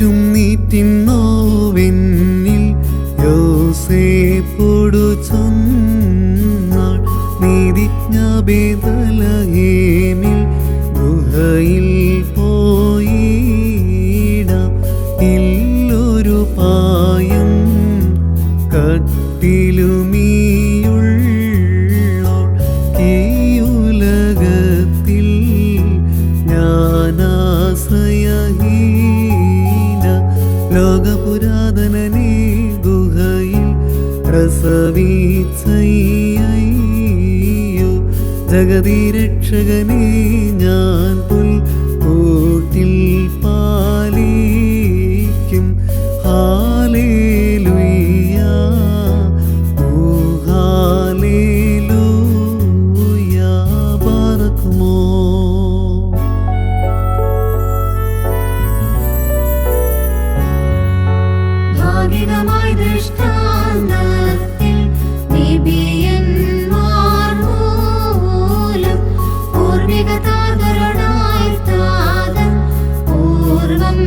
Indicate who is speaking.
Speaker 1: ആറ്റും നീറ്റിന്നോവെന്നിൽ യോസേപ്പൊടു ചൊന്നാൾ നീതിജ്ഞാപേതലഹേമിൽ ഗുഹയിൽ ലോകപുരാതന നീ ഗുഹയിൽ പ്രസവിച്ചയ്യോ? ജഗതി ഞാൻ പുൽ കൂട്ടിൽ പാലിക്കും. ആ അധികമായി ദൃഷ്ടാന്തത്തിൽ നിബിയന്മാർ മൂലം പൂർവിക താതരുടായി താതൻ പൂർവം